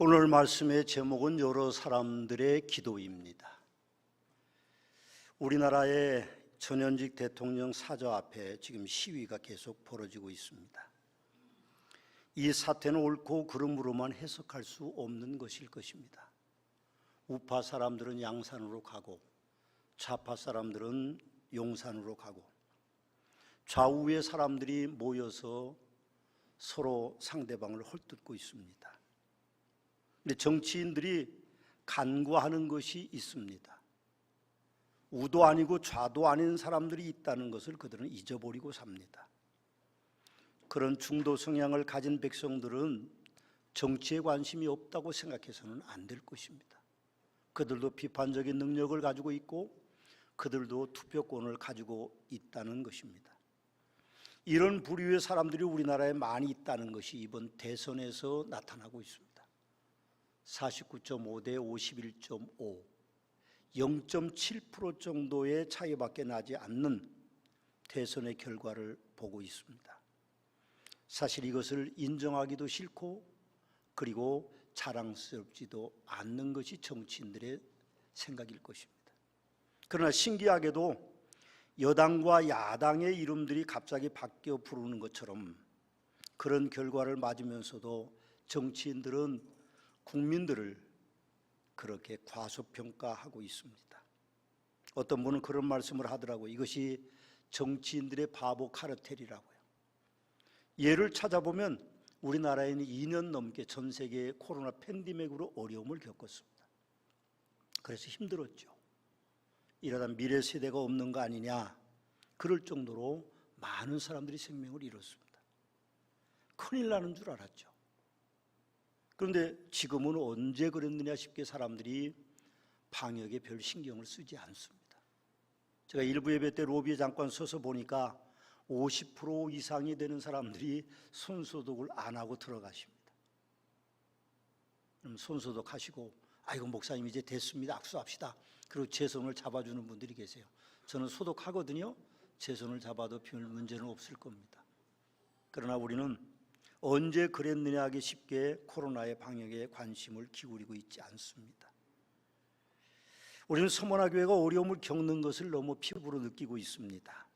오늘 말씀의 제목은 여러 사람들의 기도입니다. 우리나라의 전현직 대통령 사저 앞에 지금 시위가 계속 벌어지고 있습니다. 이 사태는 옳고 그름으로만 해석할 수 없는 것일 것입니다. 우파 사람들은 양산으로 가고 좌파 사람들은 용산으로 가고 좌우의 사람들이 모여서 서로 상대방을 헐뜯고 있습니다. 근데 정치인들이 간구하는 것이 있습니다. 우도 아니고 좌도 아닌 사람들이 있다는 것을 그들은 잊어버리고 삽니다. 그런 중도 성향을 가진 백성들은 정치에 관심이 없다고 생각해서는 안 될 것입니다. 그들도 비판적인 능력을 가지고 있고 그들도 투표권을 가지고 있다는 것입니다. 이런 부류의 사람들이 우리나라에 많이 있다는 것이 이번 대선에서 나타나고 있습니다. 49.5 대 51.5, 0.7% 정도의 차이밖에 나지 않는 대선의 결과를 보고 있습니다. 사실 이것을 인정하기도 싫고 그리고 자랑스럽지도 않는 것이 정치인들의 생각일 것입니다. 그러나 신기하게도 여당과 야당의 이름들이 갑자기 바뀌어 부르는 것처럼 그런 결과를 맞으면서도 정치인들은 국민들을 그렇게 과소평가하고 있습니다. 어떤 분은 그런 말씀을 하더라고요. 이것이 정치인들의 바보 카르텔이라고요. 예를 찾아보면 우리나라에는 2년 넘게 전 세계 코로나 팬데믹으로 어려움을 겪었습니다. 그래서 힘들었죠. 이러다 미래 세대가 없는 거 아니냐 그럴 정도로 많은 사람들이 생명을 잃었습니다. 큰일 나는 줄 알았죠. 그런데 지금은 언제 그랬느냐 싶게 사람들이 방역에 별 신경을 쓰지 않습니다. 제가 일부 예배 때 로비에 잠깐 서서 보니까 50% 이상이 되는 사람들이 손소독을 안 하고 들어가십니다. 그럼 손소독 하시고 아이고 목사님 이제 됐습니다. 악수합시다. 그리고 제 손을 잡아주는 분들이 계세요. 저는 소독하거든요. 제 손을 잡아도 별 문제는 없을 겁니다. 그러나 우리는 언제 그랬느냐 하기 쉽게 코로나의 방역에 관심을 기울이고 있지 않습니다. 우리는 서머나 교회가 어려움을 겪는 것을 너무 피부로 느끼고 있습니다.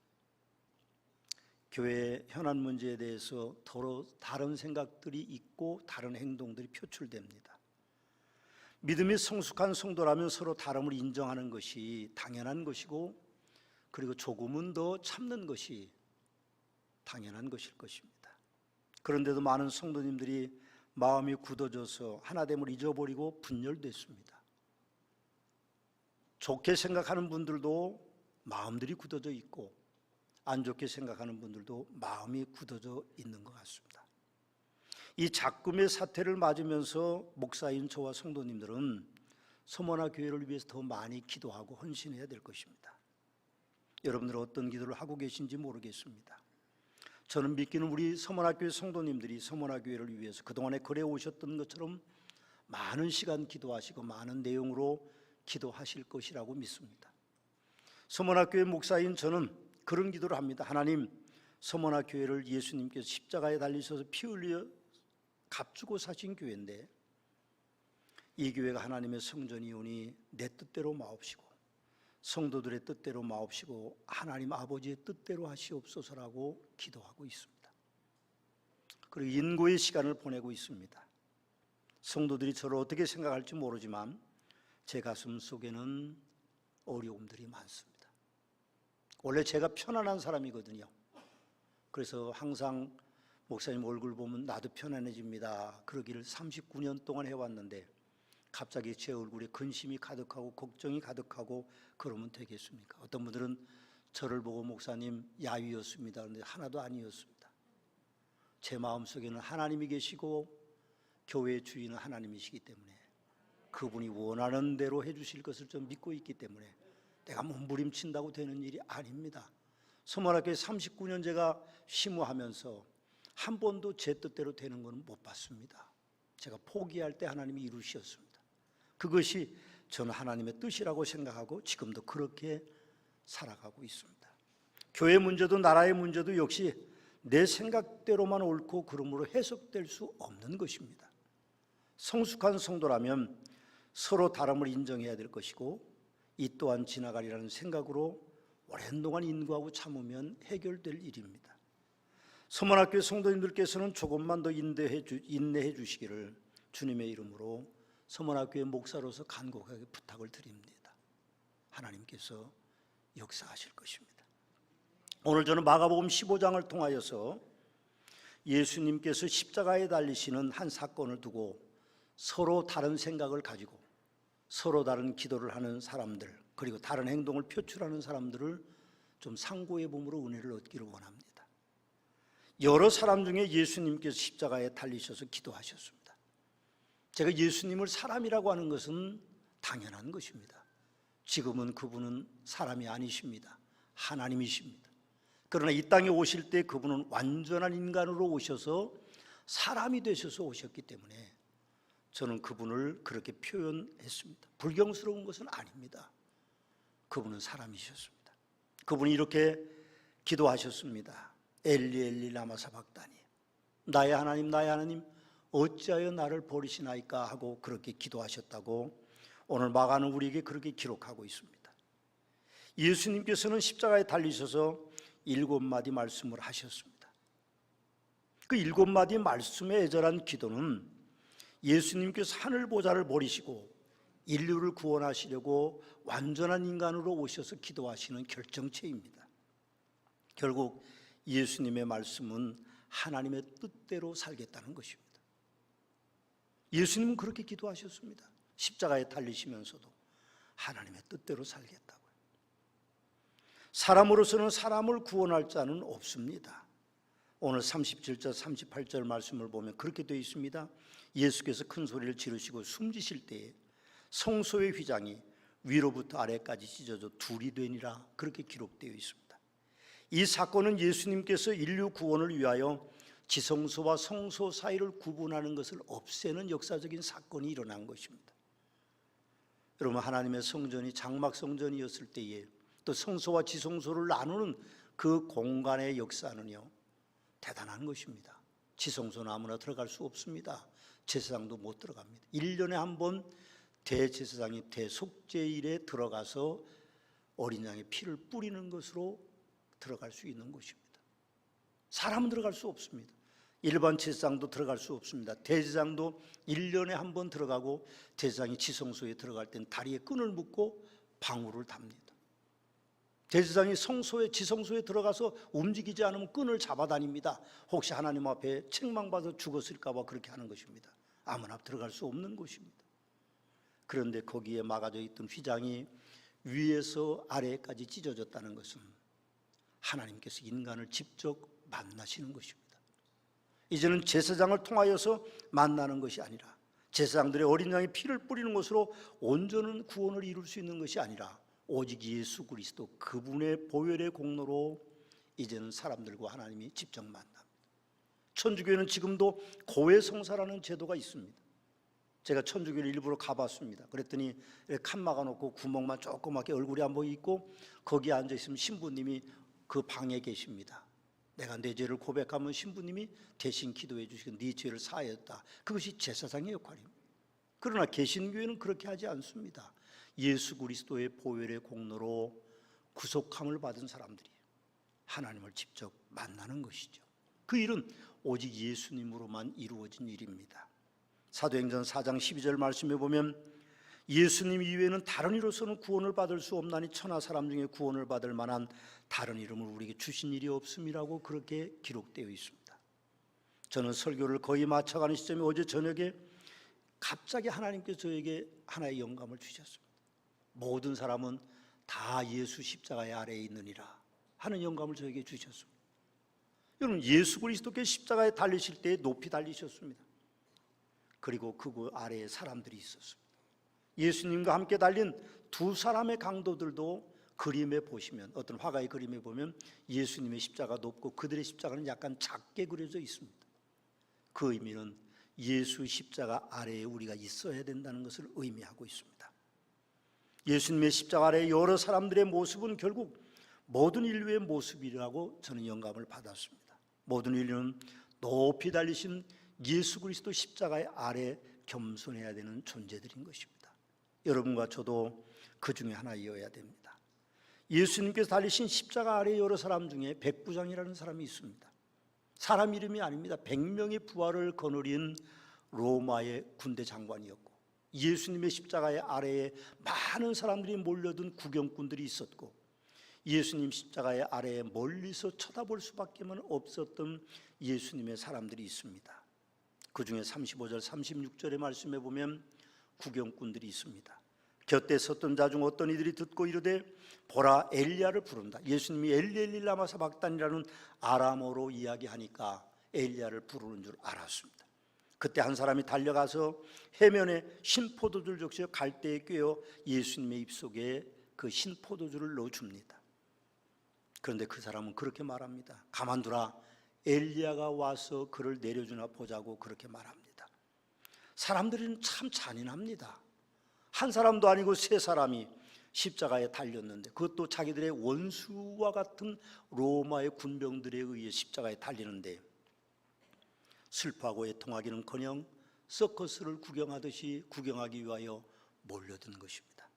교회 현안 문제에 대해서 더러 다른 생각들이 있고 다른 행동들이 표출됩니다. 믿음이 성숙한 성도라면 서로 다름을 인정하는 것이 당연한 것이고 그리고 조금은 더 참는 것이 당연한 것일 것입니다. 그런데도 많은 성도님들이 마음이 굳어져서 하나됨을 잊어버리고 분열됐습니다. 좋게 생각하는 분들도 마음들이 굳어져 있고 안 좋게 생각하는 분들도 마음이 굳어져 있는 것 같습니다. 이 작금의 사태를 맞으면서 목사인 저와 성도님들은 서머나 교회를 위해서 더 많이 기도하고 헌신해야 될 것입니다. 여러분들 어떤 기도를 하고 계신지 모르겠습니다. 저는 믿기는 우리 서머나교회 성도님들이 서머나교회를 위해서 그동안에 그래 오셨던 것처럼 많은 시간 기도하시고 많은 내용으로 기도하실 것이라고 믿습니다. 서머나교회 목사인 저는 그런 기도를 합니다. 하나님, 서머나교회를 예수님께서 십자가에 달리셔서 피 흘려 값주고 사신 교회인데 이 교회가 하나님의 성전이오니 내 뜻대로 마옵시고 성도들의 뜻대로 마옵시고 하나님 아버지의 뜻대로 하시옵소서라고 기도하고 있습니다. 그리고 인고의 시간을 보내고 있습니다. 성도들이 저를 어떻게 생각할지 모르지만 제 가슴 속에는 어려움들이 많습니다. 원래 제가 편안한 사람이거든요. 그래서 항상 목사님 얼굴 보면 나도 편안해집니다. 그러기를 39년 동안 해왔는데 갑자기 제 얼굴에 근심이 가득하고 걱정이 가득하고 그러면 되겠습니까? 어떤 분들은 저를 보고 목사님 야위였습니다. 그런데 하나도 아니었습니다. 제 마음속에는 하나님이 계시고 교회의 주인은 하나님이시기 때문에 그분이 원하는 대로 해주실 것을 좀 믿고 있기 때문에 내가 몸부림친다고 되는 일이 아닙니다. 소만학교에 39년 제가 심무하면서 한 번도 제 뜻대로 되는 것은 못 봤습니다. 제가 포기할 때 하나님이 이루셨습니다. 그것이 저는 하나님의 뜻이라고 생각하고 지금도 그렇게 살아가고 있습니다. 교회 문제도 나라의 문제도 역시 내 생각대로만 옳고 그러므로 해석될 수 없는 것입니다. 성숙한 성도라면 서로 다름을 인정해야 될 것이고 이 또한 지나가리라는 생각으로 오랜 동안 인구하고 참으면 해결될 일입니다. 서문학교 성도님들께서는 조금만 더 인내해 주시기를 주님의 이름으로 서문학교의 목사로서 간곡하게 부탁을 드립니다. 하나님께서 역사하실 것입니다. 오늘 저는 마가복음 15장을 통하여서 예수님께서 십자가에 달리시는 한 사건을 두고 서로 다른 생각을 가지고 서로 다른 기도를 하는 사람들 그리고 다른 행동을 표출하는 사람들을 좀 상고의 몸으로 은혜를 얻기를 원합니다. 여러 사람 중에 예수님께서 십자가에 달리셔서 기도하셨습니다. 제가 예수님을 사람이라고 하는 것은 당연한 것입니다. 지금은 그분은 사람이 아니십니다. 하나님이십니다. 그러나 이 땅에 오실 때 그분은 완전한 인간으로 오셔서 사람이 되셔서 오셨기 때문에 저는 그분을 그렇게 표현했습니다. 불경스러운 것은 아닙니다. 그분은 사람이셨습니다. 그분이 이렇게 기도하셨습니다. 엘리 엘리 라마 사박다니 나의 하나님 나의 하나님 어찌하여 나를 버리시나이까 하고 그렇게 기도하셨다고 오늘 마가는 우리에게 그렇게 기록하고 있습니다. 예수님께서는 십자가에 달리셔서 일곱 마디 말씀을 하셨습니다. 그 일곱 마디 말씀에 애절한 기도는 예수님께서 하늘 보좌를 버리시고 인류를 구원하시려고 완전한 인간으로 오셔서 기도하시는 결정체입니다. 결국 예수님의 말씀은 하나님의 뜻대로 살겠다는 것입니다. 예수님은 그렇게 기도하셨습니다. 십자가에 달리시면서도 하나님의 뜻대로 살겠다고요. 사람으로서는 사람을 구원할 자는 없습니다. 오늘 37절 38절 말씀을 보면 그렇게 되어 있습니다. 예수께서 큰 소리를 지르시고 숨지실 때에 성소의 휘장이 위로부터 아래까지 찢어져 둘이 되니라 그렇게 기록되어 있습니다. 이 사건은 예수님께서 인류 구원을 위하여 지성소와 성소 사이를 구분하는 것을 없애는 역사적인 사건이 일어난 것입니다. 여러분 하나님의 성전이 장막 성전이었을 때에 또 성소와 지성소를 나누는 그 공간의 역사는요 대단한 것입니다. 지성소는 아무나 들어갈 수 없습니다. 제사장도 못 들어갑니다. 1년에 한 번 대제사장이 대속제일에 들어가서 어린 양의 피를 뿌리는 것으로 들어갈 수 있는 것입니다. 사람은 들어갈 수 없습니다. 일반 제사장도 들어갈 수 없습니다. 대제사장도 1년에 한 번 들어가고 대제사장이 지성소에 들어갈 때는 다리에 끈을 묶고 방울을 답니다. 대제사장이 성소에 지성소에 들어가서 움직이지 않으면 끈을 잡아 다닙니다. 혹시 하나님 앞에 책망받아 죽었을까 봐 그렇게 하는 것입니다. 아무나 들어갈 수 없는 곳입니다. 그런데 거기에 막아져 있던 휘장이 위에서 아래까지 찢어졌다는 것은 하나님께서 인간을 직접 만나시는 것입니다. 이제는 제사장을 통하여서 만나는 것이 아니라 제사장들의 어린 양의 피를 뿌리는 것으로 온전한 구원을 이룰 수 있는 것이 아니라 오직 예수 그리스도 그분의 보혈의 공로로 이제는 사람들과 하나님이 직접 만납니다. 천주교회는 지금도 고해성사라는 제도가 있습니다. 제가 천주교를 일부러 가봤습니다. 그랬더니 칸 막아놓고 구멍만 조그맣게 얼굴이 안 보이고 거기에 앉아 있으면 신부님이 그 방에 계십니다. 내가 내 죄를 고백하면 신부님이 대신 기도해 주시고 네 죄를 사하였다. 그것이 제사장의 역할입니다. 그러나 개신교회는 그렇게 하지 않습니다. 예수 그리스도의 보혈의 공로로 구속함을 받은 사람들이 하나님을 직접 만나는 것이죠. 그 일은 오직 예수님으로만 이루어진 일입니다. 사도행전 4장 12절 말씀에 보면 예수님 이외에는 다른 이로서는 구원을 받을 수 없나니 천하 사람 중에 구원을 받을 만한 다른 이름을 우리에게 주신 일이 없음이라고 그렇게 기록되어 있습니다. 저는 설교를 거의 마쳐가는 시점에 어제 저녁에 갑자기 하나님께서 저에게 하나의 영감을 주셨습니다. 모든 사람은 다 예수 십자가의 아래에 있느니라 하는 영감을 저에게 주셨습니다. 여러분 예수 그리스도께 십자가에 달리실 때 높이 달리셨습니다. 그리고 그 아래에 사람들이 있었습니다. 예수님과 함께 달린 두 사람의 강도들도 그림에 보시면 어떤 화가의 그림에 보면 예수님의 십자가 높고 그들의 십자가는 약간 작게 그려져 있습니다. 그 의미는 예수 십자가 아래에 우리가 있어야 된다는 것을 의미하고 있습니다. 예수님의 십자가 아래 여러 사람들의 모습은 결국 모든 인류의 모습이라고 저는 영감을 받았습니다. 모든 인류는 높이 달리신 예수 그리스도 십자가의 아래 겸손해야 되는 존재들인 것입니다. 여러분과 저도 그 중에 하나이어야 됩니다. 예수님께서 달리신 십자가 아래 여러 사람 중에 백부장이라는 사람이 있습니다. 사람 이름이 아닙니다. 백명의 부활을 거느린 로마의 군대 장관이었고 예수님의 십자가의 아래에 많은 사람들이 몰려든 구경꾼들이 있었고 예수님 십자가의 아래에 멀리서 쳐다볼 수밖에 없었던 예수님의 사람들이 있습니다. 그 중에 35절 36절의 말씀에 보면 구경꾼들이 있습니다. 곁에 섰던 자 중 어떤 이들이 듣고 이르되 보라 엘리야를 부른다. 예수님이 엘리엘리 라마 사 박단이라는 아람어로 이야기하니까 엘리야를 부르는 줄 알았습니다. 그때 한 사람이 달려가서 해면에 신 포도주를 적셔 갈대에 꿰어 예수님의 입속에 그 신 포도주를 넣어 줍니다. 그런데 그 사람은 그렇게 말합니다. 가만두라. 엘리야가 와서 그를 내려주나 보자고 그렇게 말합니다. 사람들은 참 잔인합니다. 한 사람도 아니고 세 사람이 십자가에 달렸는데 그것도 자기들의 원수와 같은 로마의 군병들에 의해 십자가에 달리는데 슬퍼하고 애통하기는커녕 서커스를 구경하듯이 구경하기 위하여 몰려든 것입니다.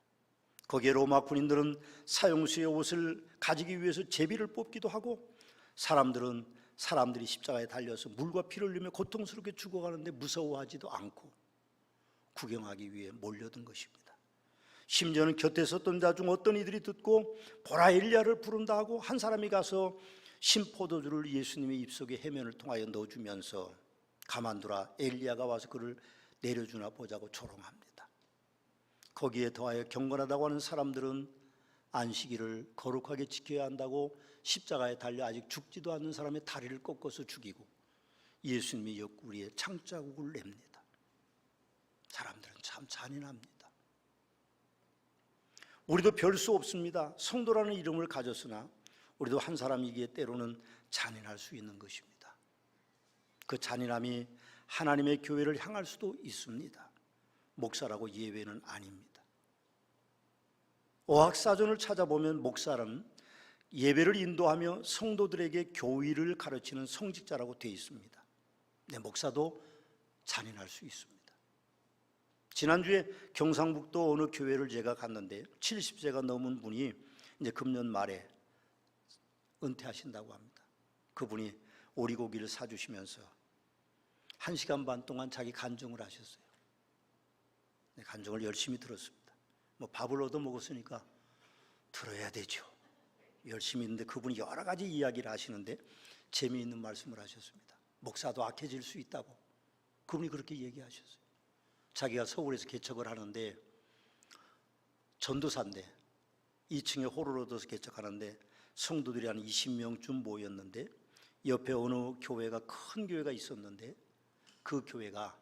거기에 로마 군인들은 사형수의 옷을 가지기 위해서 제비를 뽑기도 하고 사람들은 사람들이 십자가에 달려서 물과 피를 흘리며 고통스럽게 죽어가는데 무서워하지도 않고 구경하기 위해 몰려든 것입니다. 심지어는 곁에 섰던 자 중 어떤 이들이 듣고 보라 엘리야를 부른다 하고 한 사람이 가서 신포도주를 예수님의 입속에 해면을 통하여 넣어주면서 가만두라 엘리야가 와서 그를 내려주나 보자고 조롱합니다. 거기에 더하여 경건하다고 하는 사람들은 안식일을 거룩하게 지켜야 한다고 십자가에 달려 아직 죽지도 않는 사람의 다리를 꺾어서 죽이고 예수님의 옆구리에 창자국을 냅니다. 사람들은 참 잔인합니다. 우리도 별 수 없습니다. 성도라는 이름을 가졌으나 우리도 한 사람이기에 때로는 잔인할 수 있는 것입니다. 그 잔인함이 하나님의 교회를 향할 수도 있습니다. 목사라고 예외는 아닙니다. 어학사전을 찾아보면 목사는 예배를 인도하며 성도들에게 교의를 가르치는 성직자라고 되어 있습니다. 네, 목사도 잔인할 수 있습니다. 지난주에 경상북도 어느 교회를 제가 갔는데 70세가 넘은 분이 이제 금년 말에 은퇴하신다고 합니다. 그분이 오리고기를 사주시면서 한 시간 반 동안 자기 간증을 하셨어요. 네, 간증을 열심히 들었습니다. 뭐 밥을 얻어 먹었으니까 들어야 되죠. 열심히 있는데 그분이 여러 가지 이야기를 하시는데 재미있는 말씀을 하셨습니다. 목사도 악해질 수 있다고 그분이 그렇게 얘기하셨어요. 자기가 서울에서 개척을 하는데 전도사인데 2층에 홀을 얻어서 개척하는데 성도들이 한 20명쯤 모였는데 옆에 어느 교회가 큰 교회가 있었는데 그 교회가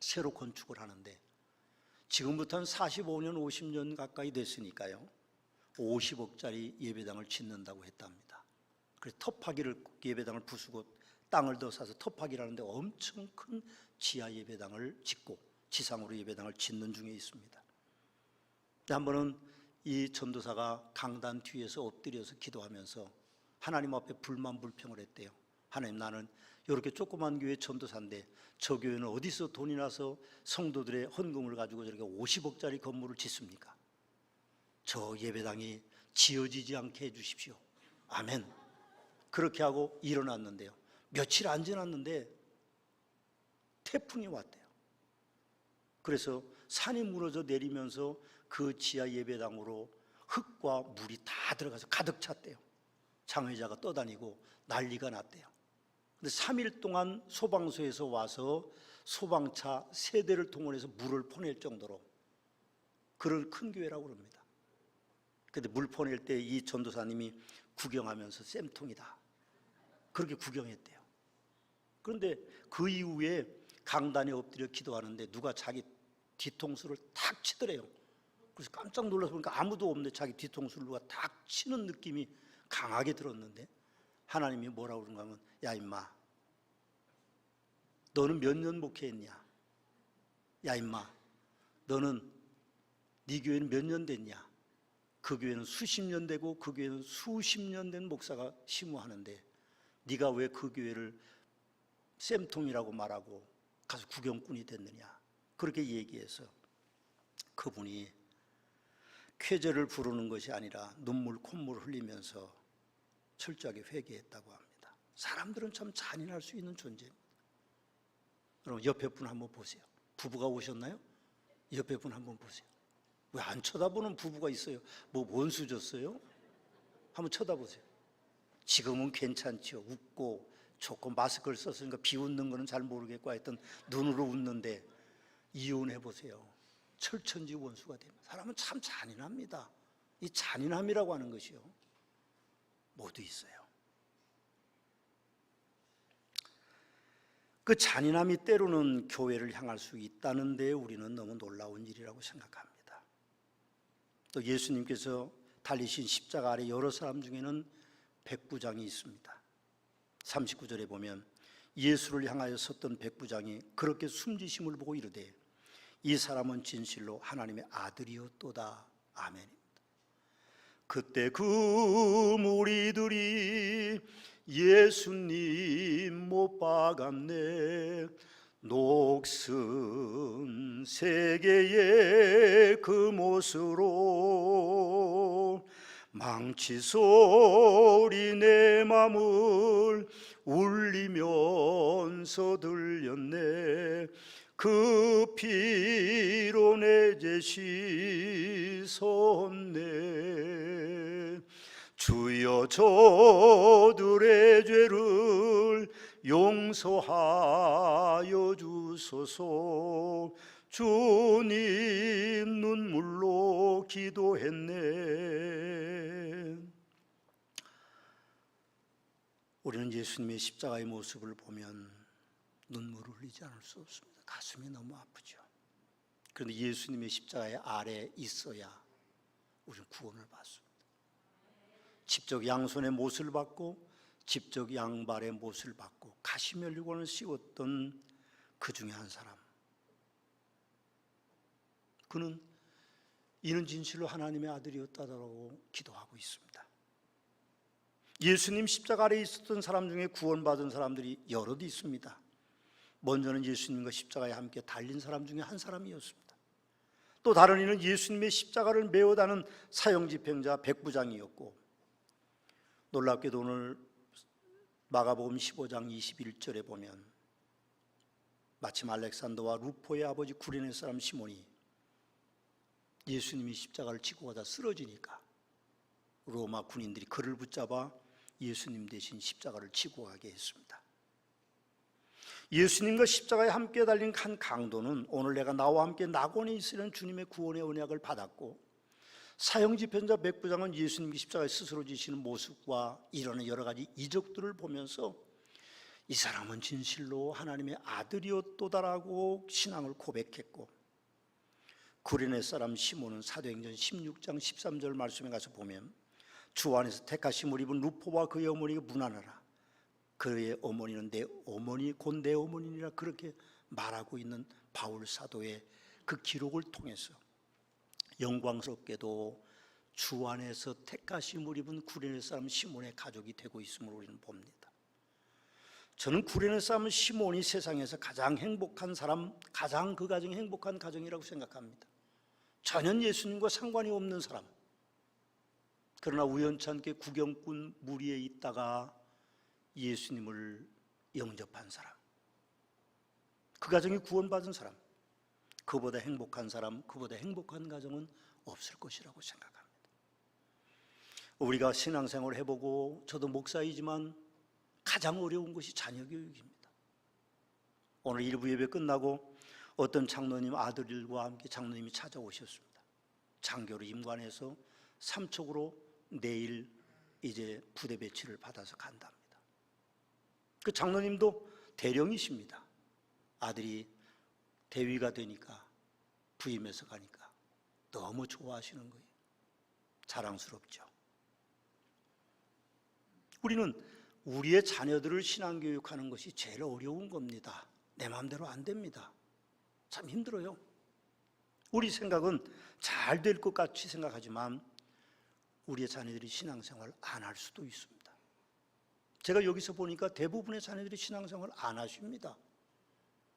새로 건축을 하는데 지금부터 한 45년, 50년 가까이 됐으니까요. 50억짜리 예배당을 짓는다고 했답니다. 그래서 터파기를 예배당을 부수고 땅을 더 사서 터파기라는데 엄청 큰 지하 예배당을 짓고 지상으로 예배당을 짓는 중에 있습니다. 한 번은 이 전도사가 강단 뒤에서 엎드려서 기도하면서 하나님 앞에 불만 불평을 했대요. 하나님 나는 이렇게 조그만 교회 전도사인데 저 교회는 어디서 돈이 나서 성도들의 헌금을 가지고 저렇게 50억짜리 건물을 짓습니까? 저 예배당이 지어지지 않게 해주십시오. 아멘. 그렇게 하고 일어났는데요. 며칠 안 지났는데 태풍이 왔대요. 그래서 산이 무너져 내리면서 그 지하 예배당으로 흙과 물이 다 들어가서 가득 찼대요. 장회자가 떠다니고 난리가 났대요. 근데 3일 동안 소방서에서 와서 소방차 세 대를 동원해서 물을 퍼낼 정도로 그런 큰 교회라고 그럽니다. 근데 물 퍼낼 때 이 전도사님이 구경하면서 쌤통이다. 그렇게 구경했대요. 그런데 그 이후에 강단에 엎드려 기도하는데 누가 자기 뒤통수를 탁 치더래요. 그래서 깜짝 놀라서 보니까 아무도 없는데 자기 뒤통수를 누가 탁 치는 느낌이 강하게 들었는데 하나님이 뭐라고 그런가 하면 야 임마 너는 몇 년 목회했냐? 야 임마 너는 네 교회는 몇 년 됐냐? 그 교회는 수십 년 되고 그 교회는 수십 년 된 목사가 심무하는데 네가 왜 그 교회를 쌤통이라고 말하고 가서 구경꾼이 됐느냐? 그렇게 얘기해서 그분이 쾌제를 부르는 것이 아니라 눈물 콧물 흘리면서 철저하게 회개했다고 합니다. 사람들은 참 잔인할 수 있는 존재입니다. 여러분 옆에 분 한번 보세요. 부부가 오셨나요? 옆에 분 한번 보세요. 왜 안 쳐다보는 부부가 있어요? 뭐 원수 줬어요? 한번 쳐다보세요. 지금은 괜찮죠. 웃고 좋고 마스크를 썼으니까 비웃는 거는 잘 모르겠고 하여튼 눈으로 웃는데 이혼해 보세요. 철천지 원수가 됩니다. 사람은 참 잔인합니다. 이 잔인함이라고 하는 것이요. 모두 있어요. 그 잔인함이 때로는 교회를 향할 수 있다는데 우리는 너무 놀라운 일이라고 생각합니다. 또 예수님께서 달리신 십자가 아래 여러 사람 중에는 백부장이 있습니다. 39절에 보면 예수를 향하여 섰던 백부장이 그렇게 숨지심을 보고 이르되 이 사람은 진실로 하나님의 아들이었도다. 아멘입니다. 그때 그 무리들이 예수님 못 박았네 녹슨 세계의 그 못으로 망치 소리 내 맘을 울리면서 들렸네. 그 피로 내제 씻었네. 주여 저들의 죄를 용서하여 주소서. 주님 눈물로 기도했네 우리는 예수님의 십자가의 모습을 보면 눈물을 흘리지 않을 수 없습니다 가슴이 너무 아프죠 그런데 예수님의 십자가의 아래 있어야 우리는 구원을 받습니다 직접 양손의 못을 받고 직접 양발의 못을 받고 가시면류관을 씌웠던 그 중에 한 사람. 그는 이는 진실로 하나님의 아들이었다라고 기도하고 있습니다. 예수님 십자가 아래 있었던 사람 중에 구원받은 사람들이 여럿 있습니다. 먼저는 예수님과 십자가에 함께 달린 사람 중에 한 사람이었습니다. 또 다른 이는 예수님의 십자가를 메어 다는 사형 집행자 백부장이었고 놀랍게도 오늘 마가복음 15장 21절에 보면 마침 알렉산더와 루포의 아버지 구레네 사람 시몬이 예수님이 십자가를 지고 가다 쓰러지니까 로마 군인들이 그를 붙잡아 예수님 대신 십자가를 지고 가게 했습니다. 예수님과 십자가에 함께 달린 한 강도는 오늘 내가 나와 함께 낙원에 있으려는 주님의 구원의 언약을 받았고 사형집행자 백부장은 예수님이 십자가에 스스로 지시는 모습과 이러는 여러 가지 이적들을 보면서 이 사람은 진실로 하나님의 아들이었도다라고 신앙을 고백했고 구레네 사람 시몬은 사도행전 16장 13절 말씀에 가서 보면 주 안에서 택하심을 입은 루포와 그의 어머니가 무난하라 그의 어머니는 내 어머니 곧 내 어머니니라 그렇게 말하고 있는 바울 사도의 그 기록을 통해서 영광스럽게도 주 안에서 택하심을 입은 구레네 사람 시몬의 가족이 되고 있음을 우리는 봅니다. 저는 구레네 사람 시몬이 세상에서 가장 행복한 사람, 가장 그 가정이 행복한 가정이라고 생각합니다. 전혀 예수님과 상관이 없는 사람. 그러나 우연찮게 구경꾼 무리에 있다가 예수님을 영접한 사람. 그 가정이 구원받은 사람. 그보다 행복한 사람, 그보다 행복한 가정은 없을 것이라고 생각합니다. 우리가 신앙생활 해보고 저도 목사이지만 가장 어려운 것이 자녀 교육입니다. 오늘 일부 예배 끝나고 어떤 장로님 아들들과 함께 장로님이 찾아오셨습니다. 장교로 임관해서 삼척으로 내일 이제 부대 배치를 받아서 간답니다. 그 장로님도 대령이십니다. 아들이 대위가 되니까 부임해서 가니까 너무 좋아하시는 거예요. 자랑스럽죠. 우리는 우리의 자녀들을 신앙교육하는 것이 제일 어려운 겁니다. 내 마음대로 안 됩니다. 참 힘들어요. 우리 생각은 잘 될 것 같이 생각하지만 우리의 자녀들이 신앙생활 안 할 수도 있습니다. 제가 여기서 보니까 대부분의 자녀들이 신앙생활 안 하십니다.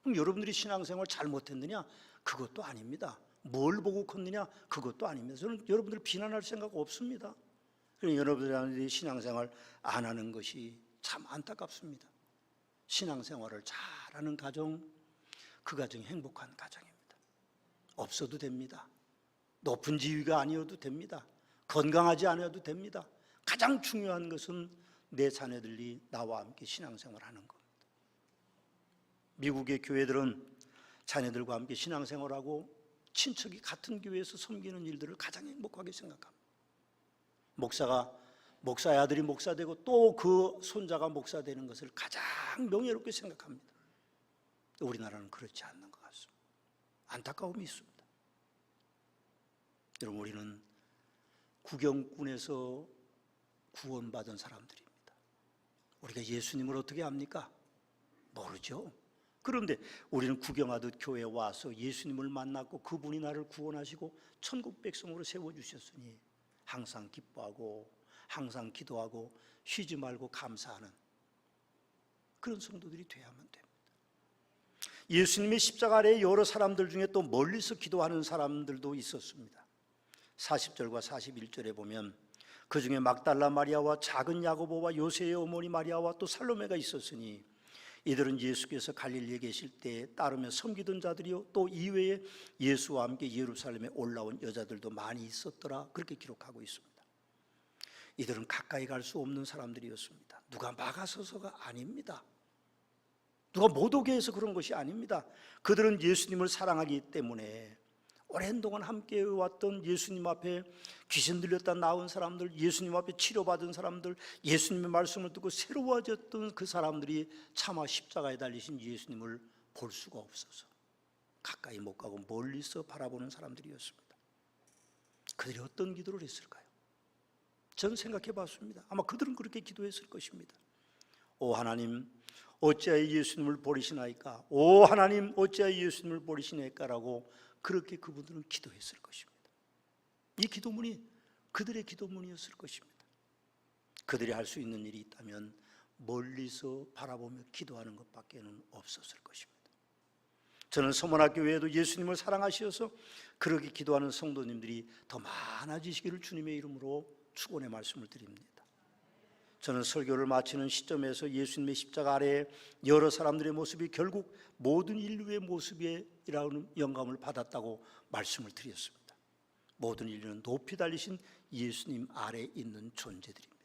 그럼 여러분들이 신앙생활 잘못했느냐? 그것도 아닙니다. 뭘 보고 컸느냐? 그것도 아닙니다. 저는 여러분들을 비난할 생각 없습니다. 여러분들이 신앙생활 안 하는 것이 참 안타깝습니다. 신앙생활을 잘하는 가정, 그 가정이 행복한 가정입니다. 없어도 됩니다. 높은 지위가 아니어도 됩니다. 건강하지 않아도 됩니다. 가장 중요한 것은 내 자녀들이 나와 함께 신앙생활 하는 겁니다. 미국의 교회들은 자녀들과 함께 신앙생활하고 친척이 같은 교회에서 섬기는 일들을 가장 행복하게 생각합니다. 목사가 목사의 아들이 목사 되고 또 그 손자가 목사 되는 것을 가장 명예롭게 생각합니다. 우리나라는 그렇지 않는 것 같습니다. 안타까움이 있습니다. 여러분 우리는 구경꾼에서 구원받은 사람들입니다. 우리가 예수님을 어떻게 압니까? 모르죠. 그런데 우리는 구경하듯 교회에 와서 예수님을 만났고 그분이 나를 구원하시고 천국 백성으로 세워 주셨으니 항상 기뻐하고 항상 기도하고 쉬지 말고 감사하는 그런 성도들이 되어야만 됩니다. 예수님의 십자가 아래 여러 사람들 중에 또 멀리서 기도하는 사람들도 있었습니다. 40절과 41절에 보면 그 중에 막달라 마리아와 작은 야고보와 요새의 어머니 마리아와 또 살로메가 있었으니 이들은 예수께서 갈릴리에 계실 때 따르며 섬기던 자들이요 또 이외에 예수와 함께 예루살렘에 올라온 여자들도 많이 있었더라 그렇게 기록하고 있습니다. 이들은 가까이 갈 수 없는 사람들이었습니다. 누가 막아서서가 아닙니다. 누가 못 오게 해서 그런 것이 아닙니다. 그들은 예수님을 사랑하기 때문에 오랜 동안 함께 왔던 예수님 앞에 귀신 들렸다 나온 사람들, 예수님 앞에 치료받은 사람들, 예수님의 말씀을 듣고 새로워졌던 그 사람들이 차마 십자가에 달리신 예수님을 볼 수가 없어서 가까이 못 가고 멀리서 바라보는 사람들이었습니다. 그들이 어떤 기도를 했을까요? 저는 생각해 봤습니다. 아마 그들은 그렇게 기도했을 것입니다. 오 하나님, 어찌하여 예수님을 버리시나이까? 오 하나님, 어찌하여 예수님을 버리시나이까라고 그렇게 그분들은 기도했을 것입니다. 이 기도문이 그들의 기도문이었을 것입니다. 그들이 할 수 있는 일이 있다면 멀리서 바라보며 기도하는 것밖에는 없었을 것입니다. 저는 서문학교 외에도 예수님을 사랑하시어서 그렇게 기도하는 성도님들이 더 많아지시기를 주님의 이름으로 축원의 말씀을 드립니다. 저는 설교를 마치는 시점에서 예수님의 십자가 아래 여러 사람들의 모습이 결국 모든 인류의 모습이라는 영감을 받았다고 말씀을 드렸습니다. 모든 인류는 높이 달리신 예수님 아래 있는 존재들입니다.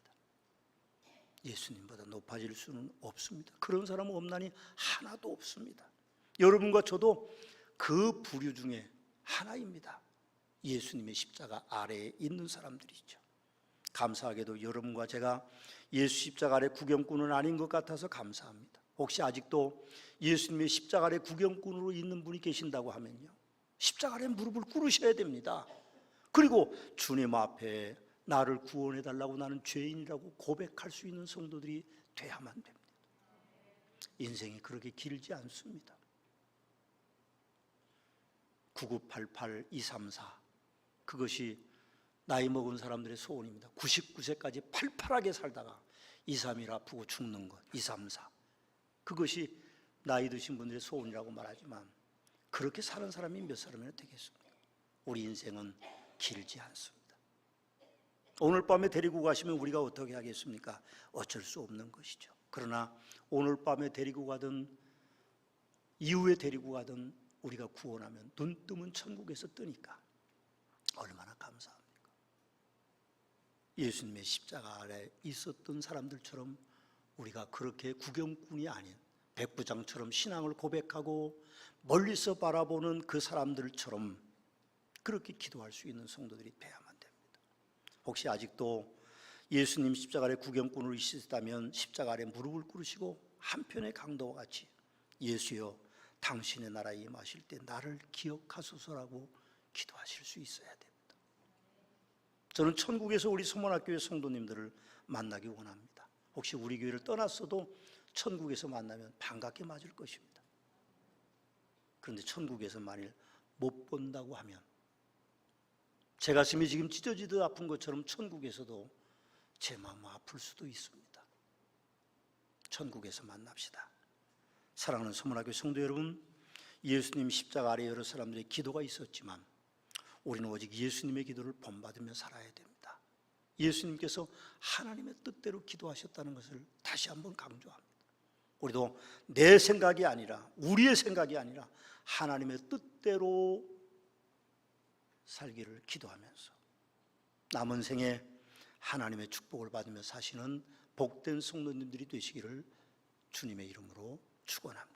예수님보다 높아질 수는 없습니다. 그런 사람은 없나니 하나도 없습니다. 여러분과 저도 그 부류 중에 하나입니다. 예수님의 십자가 아래에 있는 사람들이죠. 감사하게도 여러분과 제가 예수 십자가 아래 구경꾼은 아닌 것 같아서 감사합니다. 혹시 아직도 예수님의 십자가 아래 구경꾼으로 있는 분이 계신다고 하면요. 십자가 아래 무릎을 꿇으셔야 됩니다. 그리고 주님 앞에 나를 구원해 달라고 나는 죄인이라고 고백할 수 있는 성도들이 돼야만 됩니다. 인생이 그렇게 길지 않습니다. 9988-234 그것이 나이 먹은 사람들의 소원입니다. 99세까지 팔팔하게 살다가 2, 3일 아프고 죽는 것, 2, 3, 4. 그것이 나이 드신 분들의 소원이라고 말하지만 그렇게 사는 사람이 몇 사람이나 되겠습니까? 우리 인생은 길지 않습니다. 오늘 밤에 데리고 가시면 우리가 어떻게 하겠습니까? 어쩔 수 없는 것이죠. 그러나 오늘 밤에 데리고 가든 이후에 데리고 가든 우리가 구원하면 눈 뜨면 천국에서 뜨니까 얼마나? 예수님의 십자가 아래 있었던 사람들처럼 우리가 그렇게 구경꾼이 아닌 백부장처럼 신앙을 고백하고 멀리서 바라보는 그 사람들처럼 그렇게 기도할 수 있는 성도들이 돼야만 됩니다. 혹시 아직도 예수님 십자가 아래 구경꾼으로 있으시다면 십자가 아래 무릎을 꿇으시고 한편의 강도와 같이 예수여 당신의 나라에 임하실 때 나를 기억하소서라고 기도하실 수 있어야. 저는 천국에서 우리 소문학교의 성도님들을 만나기 원합니다. 혹시 우리 교회를 떠났어도 천국에서 만나면 반갑게 맞을 것입니다. 그런데 천국에서 만일 못 본다고 하면 제 가슴이 지금 찢어지듯 아픈 것처럼 천국에서도 제 마음 아플 수도 있습니다. 천국에서 만납시다. 사랑하는 소문학교 성도 여러분, 예수님 십자가 아래 여러 사람들의 기도가 있었지만 우리는 오직 예수님의 기도를 본받으며 살아야 됩니다. 예수님께서 하나님의 뜻대로 기도하셨다는 것을 다시 한번 강조합니다. 우리도 내 생각이 아니라 우리의 생각이 아니라 하나님의 뜻대로 살기를 기도하면서 남은 생에 하나님의 축복을 받으며 사시는 복된 성도님들이 되시기를 주님의 이름으로 축원합니다.